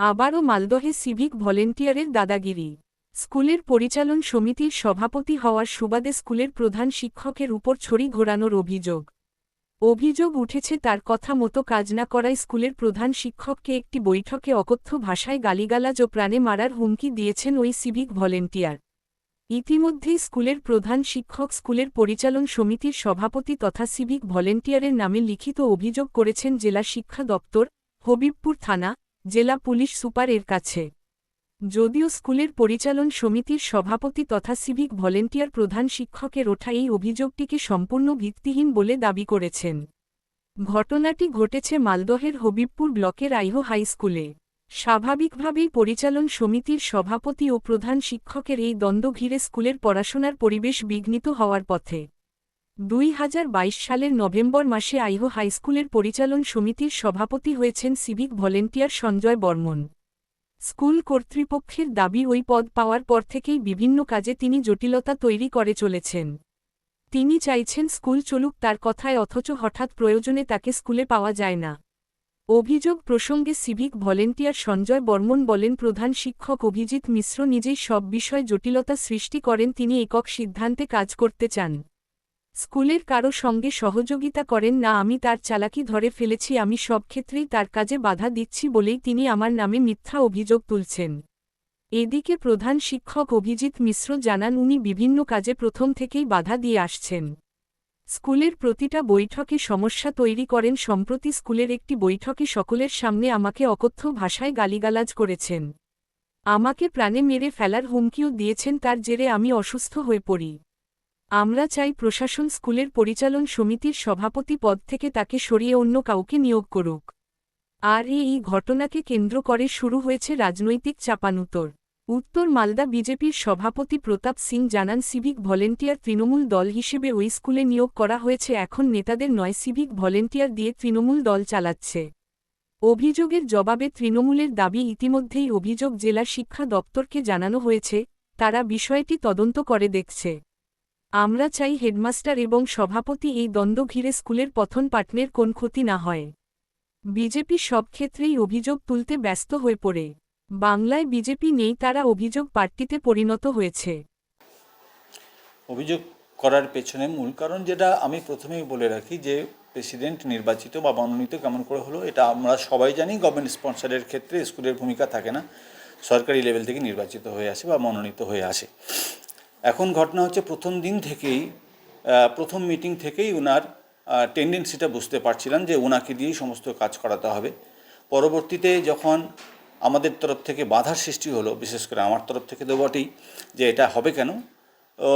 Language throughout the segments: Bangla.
আবারও মালদহে সিভিক ভলেন্টিয়ারের দাদাগিরি। স্কুলের পরিচালন সমিতির সভাপতি হওয়ার সুবাদে স্কুলের প্রধান শিক্ষকের উপর ছড়ি ঘোরানোর অভিযোগ। অভিযোগ উঠেছে তার কথা মতো কাজ না করায় স্কুলের প্রধান শিক্ষককে একটি বৈঠকে অকথ্য ভাষায় গালিগালাজ ও প্রাণে মারার হুমকি দিয়েছেন ওই সিভিক ভলেন্টিয়ার। ইতিমধ্যেই স্কুলের প্রধান শিক্ষক স্কুলের পরিচালন সমিতির সভাপতি তথা সিভিক ভলেন্টিয়ারের নামে লিখিত অভিযোগ করেছেন জেলা শিক্ষা দপ্তর, হবিবপুর থানা জেলা পুলিশ সুপার এর কাছে। যদিও স্কুলের পরিচালন সমিতির সভাপতি তথা সিভিক ভলেন্টিয়ার প্রধান শিক্ষকের ওঠা এই অভিযোগটিকে সম্পূর্ণ ভিত্তিহীন বলে দাবি করেছেন। ঘটনাটি ঘটেছে মালদহের হবিবপুর ব্লকের আইহো হাই স্কুলে। স্বাভাবিকভাবেই পরিচালন সমিতির সভাপতি ও প্রধান শিক্ষকের এই দ্বন্দ্ব ঘিরে স্কুলের পড়াশোনার পরিবেশ বিঘ্নিত হওয়ার পথে। দুই হাজার বাইশ সালের নভেম্বর মাসে আইহো হাইস্কুলের পরিচালন সমিতির সভাপতি হয়েছেন civic volunteer Sanjay Barman. School কর্তৃপক্ষের দাবি, ওই পদ পাওয়ার পর থেকেই বিভিন্ন কাজে তিনি জটিলতা তৈরি করে চলেছেন। তিনি চাইছেন স্কুল চলুক তার কথায়, অথচ হঠাৎ প্রয়োজনে তাকে স্কুলে পাওয়া যায় না। অভিযোগ প্রসঙ্গে সিভিক ভলেন্টিয়ার সঞ্জয় বর্মন বলেন, প্রধান শিক্ষক অভিজিৎ মিশ্র নিজেই সব বিষয় জটিলতা সৃষ্টি করেন, তিনি একক সিদ্ধান্তে কাজ করতে চান। স্কুলের কারও সঙ্গে সহযোগিতা করেন না, আমি তার চালাকি ধরে ফেলেছি, আমি সব ক্ষেত্রেই তার কাজে বাধা দিচ্ছি বলেই তিনি আমার নামে মিথ্যা অভিযোগ তুলছেন। এদিকে প্রধান শিক্ষক অভিজিৎ মিশ্র জানান, উনি বিভিন্ন কাজে প্রথম থেকেই বাধা দিয়ে আসছেন। স্কুলের প্রতিটা বৈঠকে সমস্যা তৈরি করেন, সম্প্রতি স্কুলের একটি বৈঠকে সকলের সামনে আমাকে অকথ্য ভাষায় গালিগালাজ করেছেন। আমাকে প্রাণে মেরে ফেলার হুমকিও দিয়েছেন, তার জেরে আমি অসুস্থ হয়ে পড়ি। আমরা চাই প্রশাসন স্কুলের পরিচালন সমিতির সভাপতি পদ থেকে তাকে সরিয়ে অন্য কাউকে নিয়োগ করুক। আর এই ঘটনাকে কেন্দ্র করে শুরু হয়েছে রাজনৈতিক চাপানুতর। উত্তর মালদা বিজেপির সভাপতি প্রতাপ সিং জানান, সিভিক ভলেন্টিয়ার তৃণমূল দল হিসেবে ওই স্কুলে নিয়োগ করা হয়েছে, এখন নেতাদের নয়, সিভিক ভলেন্টিয়ার দিয়ে তৃণমূল দল চালাচ্ছে। অভিযোগের জবাবে তৃণমূলের দাবি, ইতিমধ্যেই অভিযোগ জেলা শিক্ষা দপ্তরকে জানানো হয়েছে, তারা বিষয়টি তদন্ত করে দেখছে। আমরা চাই হেডমাস্টার এবং সভাপতি এই দ্বন্দ্ব ঘিরে স্কুলের পথন পাটনের কোন ক্ষতি না হয়। বিজেপি সব ক্ষেত্রেই অভিযোগ তুলতে ব্যস্ত হয়ে পড়ে। বাংলায় বিজেপি নেই তারা অভিযোগ পার্টিতে পরিণত হয়েছে। অভিযোগ করার পেছনে মূল কারণ যেটা আমি প্রথমেই বলে রাখি যে, প্রেসিডেন্ট নির্বাচিত বা মনোনীত কেমন করে হলো এটা আমরা সবাই জানি গভর্নমেন্ট স্পন্সরের ক্ষেত্রে স্কুলের ভূমিকা থাকে না। সরকারি লেভেল থেকে নির্বাচিত হয়ে আসে বা মনোনীত হয়ে আসে। এখন ঘটনা হচ্ছে প্রথম দিন থেকেই প্রথম মিটিং থেকেই ওনার টেন্ডেন্সিটা বুঝতে পারছিলাম যে ওনাকে দিয়েই সমস্ত কাজ করাতে হবে। পরবর্তীতে যখন আমাদের তরফ থেকে বাধার সৃষ্টি হলো বিশেষ করে আমার তরফ থেকে তো বটেই যে এটা হবে কেন? ও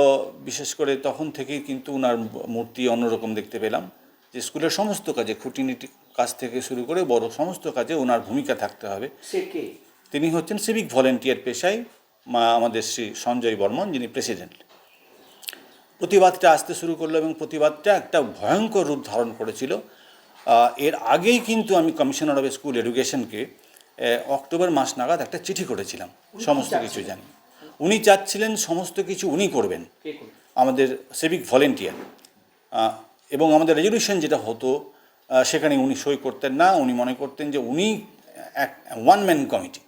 বিশেষ করে তখন থেকেই কিন্তু ওনার মূর্তি অন্যরকম দেখতে পেলাম যে স্কুলের সমস্ত কাজে খুঁটিনিটি কাজ থেকে শুরু করে বড় সমস্ত কাজে ওনার ভূমিকা থাকতে হবে। তিনি হচ্ছেন সিভিক ভলেন্টিয়ার পেশায় আমাদের শ্রী সঞ্জয় বর্মন যিনি প্রেসিডেন্ট প্রতিবাদটা আসতে শুরু করল এবং প্রতিবাদটা একটা ভয়ঙ্কর রূপ ধারণ করেছিল। এর আগেই কিন্তু আমি কমিশনার অফ স্কুল এডুকেশনকে অক্টোবর মাস নাগাদ একটা চিঠি করেছিলাম। সমস্ত কিছু জানি। উনি চাচ্ছিলেন সমস্ত কিছু উনি করবেন। আমাদের সিভিক ভলেন্টিয়ার এবং আমাদের রেজলিউশন যেটা হতো সেখানে উনি সই করতেন না। উনি মনে করতেন যে উনি এক ওয়ান ম্যান কমিটি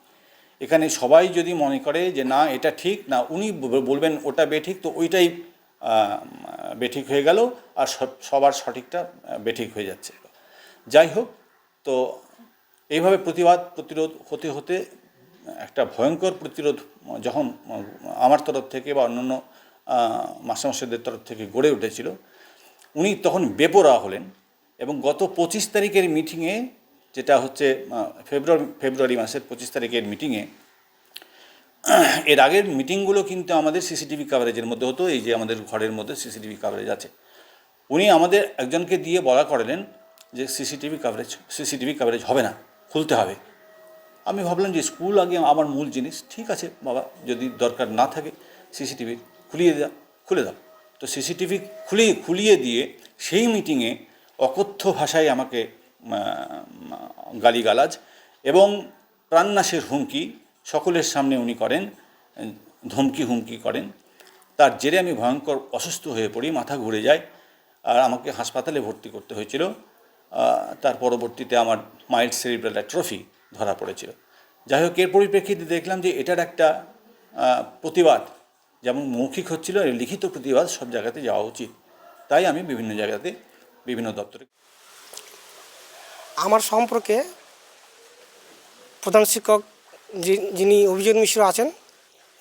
এখানে সবাই যদি মনে করে যে না, এটা ঠিক, না, উনি বলবেন ওটা বেঠিক, তো ওইটাই বেঠিক হয়ে গেল আর সব- সবার সঠিকটা বেঠিক হয়ে যাচ্ছে। যাই হোক, তো এইভাবে প্রতিবাদ, প্রতিরোধ হতে হতে, একটা ভয়ঙ্কর প্রতিরোধ, যখন, আমার তরফ থেকে বা অন্যান্য মাস্টারমশাইদের তরফ থেকে গড়ে উঠেছিল, উনি তখন বেপরোয়া হলেন এবং গত পঁচিশ তারিখের মিটিংয়ে যেটা হচ্ছে ফেব্রুয়ারি ফেব্রুয়ারি মাসের পঁচিশ তারিখের মিটিংয়ে এর আগের মিটিংগুলো কিন্তু আমাদের সিসিটিভি কাভারেজের মধ্যে হতো, এই যে আমাদের ঘরের মধ্যে সিসিটিভি কাভারেজ আছে। উনি আমাদের একজনকে দিয়ে বলা করালেন যে সিসিটিভি কাভারেজ সিসিটিভি কাভারেজ হবে না, খুলতে হবে। আমি ভাবলাম যে স্কুল আগে আমার মূল জিনিস, ঠিক আছে, বাবা, যদি দরকার না থাকে সিসিটিভি খুলিয়ে দাও খুলে দাও। তো সিসিটিভি খুলিয়ে খুলিয়ে দিয়ে সেই মিটিংয়ে অকথ্য ভাষায় আমাকে গালিগালাজ এবং প্রাণনাশের হুমকি সকলের সামনে উনি করেন, ধমকি হুমকি করেন। তার জেরে আমি ভয়ঙ্কর অসুস্থ হয়ে পড়ি, মাথা ঘুরে যায় আর আমাকে হাসপাতালে ভর্তি করতে হয়েছিল। তার পরবর্তীতে আমার মাইল্ড সেরিব্রাল ট্রফি ধরা পড়েছিল। যাই হোক, এর পরিপ্রেক্ষিতে দেখলাম যে এটার একটা প্রতিবাদ, যেমন মৌখিক হচ্ছিল, লিখিত প্রতিবাদ সব জায়গাতে যাওয়া উচিত। তাই আমি বিভিন্ন জায়গাতে, বিভিন্ন দপ্তরে আমার সম্পর্কে প্রধান শিক্ষক যিনি অভিজিৎ মিশ্র আছেন,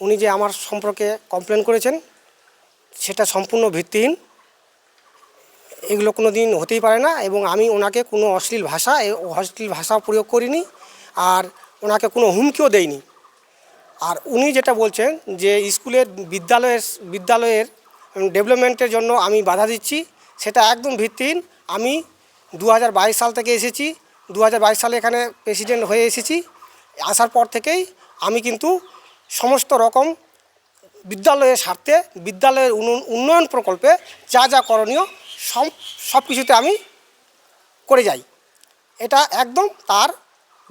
উনি যে আমার সম্পর্কে কমপ্লেন করেছেন, সেটা সম্পূর্ণ ভিত্তিহীন। এগুলো কোনো দিন হতেই পারে না এবং আমি ওনাকে কোনো অশ্লীল ভাষা অশ্লীল ভাষা প্রয়োগ করিনি আর ওনাকে কোনো হুমকিও দেয়নি আর উনি যেটা বলছেন যে স্কুলের বিদ্যালয়ের বিদ্যালয়ের ডেভেলপমেন্টের জন্য আমি বাধা দিচ্ছি, সেটা একদম ভিত্তিহীন। আমি দু হাজার বাইশ সাল থেকে এসেছি। দু হাজার বাইশ সালে এখানে প্রেসিডেন্ট হয়ে এসেছি। আসার পর থেকেই আমি কিন্তু সমস্ত রকম বিদ্যালয়ের স্বার্থে বিদ্যালয়ের উন্ন- উন্নয়ন প্রকল্পে যা যা করণীয় সব সব কিছুতে আমি করে যাই। এটা একদম তার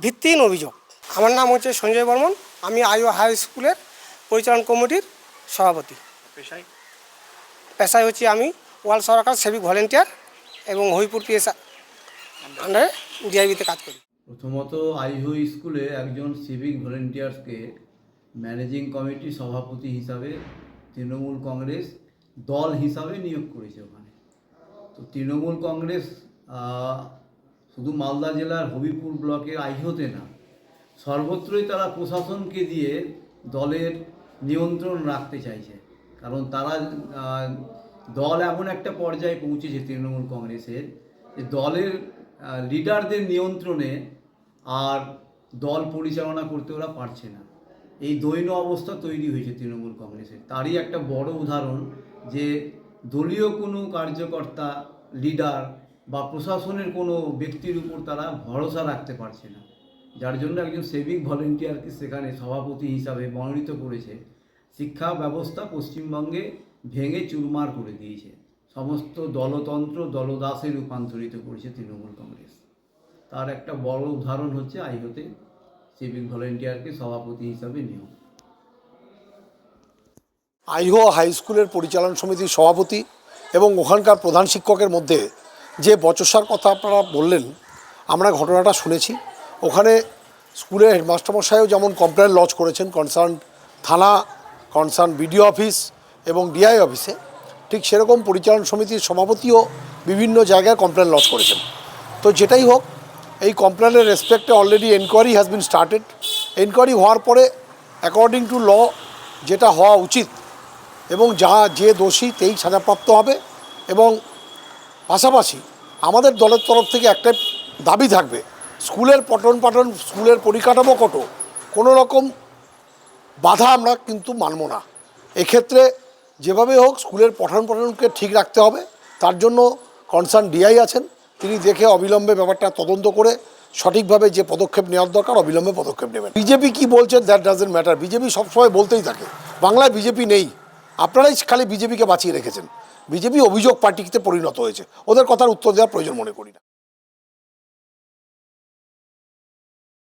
ভিত্তিহীন অভিযোগ। আমার নাম হচ্ছে সঞ্জয় বর্মন। আমি আইও হাই স্কুলের পরিচালন কমিটির সভাপতি। পেশায়? পেশায় হচ্ছে আমি ওয়াল সরকার সেভিক ভলেন্টিয়ার এবং হরিপুর পিএস আন্ডারে ডিআইবিতে কাজ করি। প্রথমত আইহো স্কুলে একজন সিভিক ভলেন্টিয়ার্সকে ম্যানেজিং কমিটির সভাপতি হিসাবে তৃণমূল কংগ্রেস দল হিসাবে নিয়োগ করেছে ওখানে। তো তৃণমূল কংগ্রেস শুধু মালদা জেলার হবিপুর ব্লকের আইহোতে না, সর্বত্রই তারা প্রশাসনকে দিয়ে দলের নিয়ন্ত্রণ রাখতে চাইছে। কারণ তারা দল এমন একটা পর্যায়ে পৌঁছেছে তৃণমূল কংগ্রেসের যে দলের লিডারদের নিয়ন্ত্রণে আর দল পরিচালনা করতে ওরা পারছে না। এই দৈন অবস্থা তৈরি হয়েছে তৃণমূল কংগ্রেসের। তারই একটা বড় উদাহরণ যে দলীয় কোনো কার্যকর্তা লিডার বা প্রশাসনের কোনো ব্যক্তির উপর তারা ভরসা রাখতে পারছে না। যার জন্য একজন সেভিক ভলেন্টিয়ারকে সেখানে সভাপতি হিসাবে মনোনীত করেছে। শিক্ষা ব্যবস্থা পশ্চিমবঙ্গে ভেঙে চুরমার করে দিয়েছে। সমস্ত দলতন্ত্র দলদাসে রূপান্তরিত করেছে তৃণমূল কংগ্রেস। তার একটা বড় উদাহরণ হচ্ছে আইহোতে সিভিক ভলেন্টিয়ারকে সভাপতি হিসাবে নিয়োগ। আইহো হাই স্কুলের পরিচালন সমিতির সভাপতি এবং ওখানকার প্রধান শিক্ষকের মধ্যে যে বচসার কথা আপনারা বললেন, আমরা ঘটনাটা শুনেছি। ওখানে স্কুলের হেডমাস্টারমশাইও যেমন কমপ্লেন লজ করেছেন, কনসার্ন থানা, কনসার্ন বিডিও অফিস এবং ডিআই অফিসে। ঠিক সেরকম পরিচালন সমিতির সভাপতিও বিভিন্ন জায়গায় কমপ্লেন লজ করেছেন। তো যেটাই হোক, এই কমপ্লেনের রেসপেক্টে already enquiry has been started enquiry হওয়ার পরে অ্যাকর্ডিং টু ল যেটা হওয়া উচিত এবং যা, যে দোষী তেই সাজাপ্রাপ্ত হবে এবং পাশাপাশি আমাদের দলের তরফ থেকে একটা দাবি থাকবে, স্কুলের পঠন পাঠন স্কুলের পরিকাঠামো কত, কোনো রকম বাধা আমরা কিন্তু মানব না। এক্ষেত্রে যেভাবে হোক, স্কুলের পঠন পাঠনকে ঠিক রাখতে হবে। তার জন্য কনসার্ন ডিআই আছেন। তিনি দেখে অবিলম্বে ব্যাপারটা তদন্ত করে সঠিকভাবে যে পদক্ষেপ নেওয়ার দরকার, অবিলম্বে পদক্ষেপ নেবেন। বিজেপি কি বলছে? দ্যাট ডাজেন্ট ম্যাটার বিজেপি সবসময় বলতেই থাকে, বাংলায় বিজেপি নেই। আপনারাই খালি বিজেপিকে বাঁচিয়ে রেখেছেন। বিজেপি অভিযোগ পার্টিতে পরিণত হয়েছে। ওদের কথার উত্তর দেওয়ার প্রয়োজন মনে করি না।